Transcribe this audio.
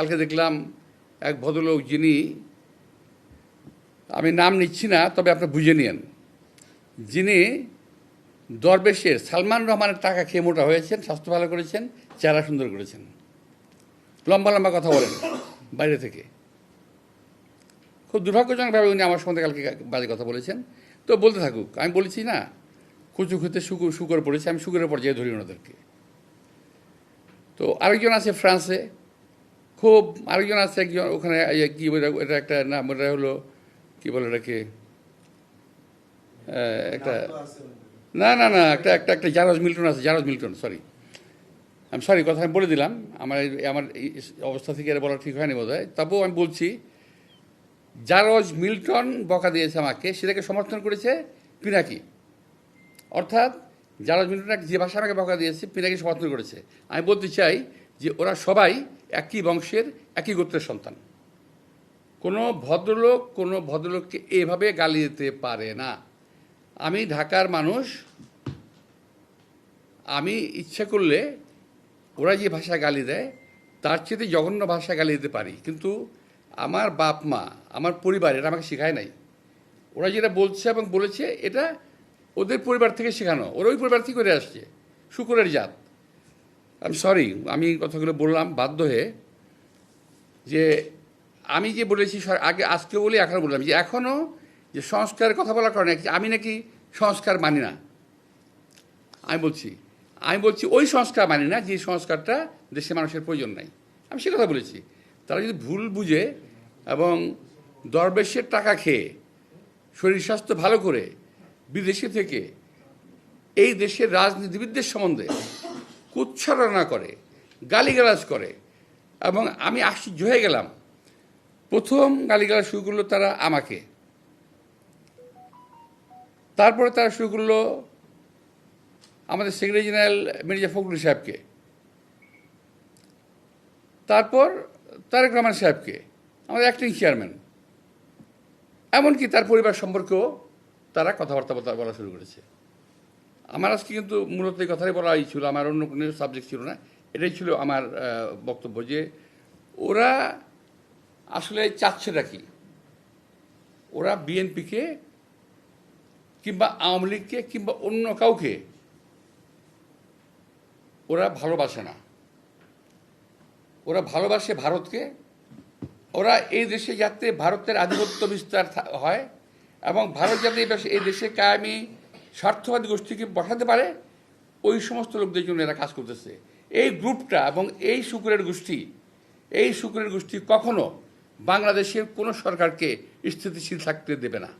কালকে দেখলাম এক ভদ্রলোক যিনি, আমি নাম নিচ্ছি না, তবে আপনি বুঝে নিন যিনি দরবেশের সালমান রহমানের টাকা খেয়ে মোটা হয়েছেন, স্বাস্থ্য ভালো করেছেন, চেহারা সুন্দর করেছেন। লম্বা লম্বা কথা বলেন, বাইরে থেকে। খুব দুর্ভাগ্যজনকভাবে উনি আমার সঙ্গে কালকে বাজে কথা বলেছেন। তো বলতে থাকুক, আমি বলেছি না কুচু খেতে শুকুর শুকর পড়েছে, আমি শুকুরের পর্যায়ে ধরি ওনাদেরকে। তো আরেকজন আছে ফ্রান্সে খুব আরেকজন আছে একজন ওখানে কি বলে এটা একটা নাম ওটা হলো কি বলে ওটাকে? একটা না না না একটা একটা একটা জারজ মিল্টন আছে জারজ মিল্টন সরি আমি সরি কথা আমি বলে দিলাম আমার আমার অবস্থা থেকে এটা বলা ঠিক হয়নি বোধ হয় তবুও আমি বলছি জারজ মিল্টন বকা দিয়েছে আমাকে সেটাকে সমর্থন করেছে পিনাকি। অর্থাৎ জারজ মিল্টন যে ভাষা আমাকে বকা দিয়েছে পিনাকি সমর্থন করেছে। আমি বলতে চাই যে ওরা সবাই একই বংশের, একই গোত্রের সন্তান। কোনো ভদ্রলোক, কোনো ভদ্রলোককে এভাবে গালি দিতে পারে না। আমি ঢাকার মানুষ, আমি ইচ্ছে করলে ওরা যে ভাষা গালি দেয়, তার চেয়ে জঘন্য ভাষা গালি দিতে পারি। কিন্তু আমার বাপ মা, আমার পরিবার এটা আমাকে শেখায় নাই। ওরা যেটা বলছে এবং বলেছে, এটা ওদের পরিবার থেকে শেখানো। ওরা ওই পরিবার থেকে করে আসছে। শুকুরের জাত। আমি সরি আমি এই কথাগুলো বললাম, বাধ্য হয়ে যে আমি যে বলেছি আগে আজকে বলি, এখন বললাম। যে এখনও যে সংস্কারের কথা বলার কারণে আমি নাকি সংস্কার মানি না? আমি বলছি আমি বলছি ওই সংস্কার মানি না, যে সংস্কারটা দেশের মানুষের প্রয়োজন নাই। আমি সে কথা বলেছি। তারা যদি ভুল বুঝে এবং দরবেশের টাকা খেয়ে, শরীর স্বাস্থ্য ভালো করে, বিদেশে থেকে, এই দেশের রাজনীতিবিদদের সম্বন্ধে কুচ্ছারণা করে, গালিগালাজ করে। এবং আমি আশ্চর্য হয়ে গেলাম। প্রথম গালিগালাজ শুরু করল তারা আমাকে। তারপরে তারা শুরু করল আমাদের সেক্রেটারি জেনারেল মির্জা ফখরুল সাহেবকে। তারপর তারেক রহমান সাহেবকে, আমাদের অ্যাক্টিং চেয়ারম্যান এমনকি তার পরিবার সম্পর্কেও তারা কথাবার্তা বলা শুরু করেছে। আমার আজকে কিন্তু মূলত এই কথাই বলাই ছিল আমার অন্য কোনো সাবজেক্ট ছিল না। এটাই ছিল আমার বক্তব্য যে ওরা আসলে চাচ্ছেটা কি? ওরা বিএনপিকে কিংবা আওয়ামী লীগকে কিংবা অন্য কাউকে ওরা ভালোবাসে না। ওরা ভালোবাসে ভারতকে। ওরা এই দেশে যাতে ভারতের আধিপত্য বিস্তার হয় এবং ভারত যাতে এই দেশে- কায়েমি স্বার্থবাদী গোষ্ঠীকে বসাতে পারে, ওই সমস্ত লোকদের জন্য এরা কাজ করতেছে। এই গ্রুপটা এবং এই শুকুরের গোষ্ঠী, এই শুকুরের গোষ্ঠী কখনো বাংলাদেশের কোনো সরকারকে স্থিতিশীল থাকতে দেবে না।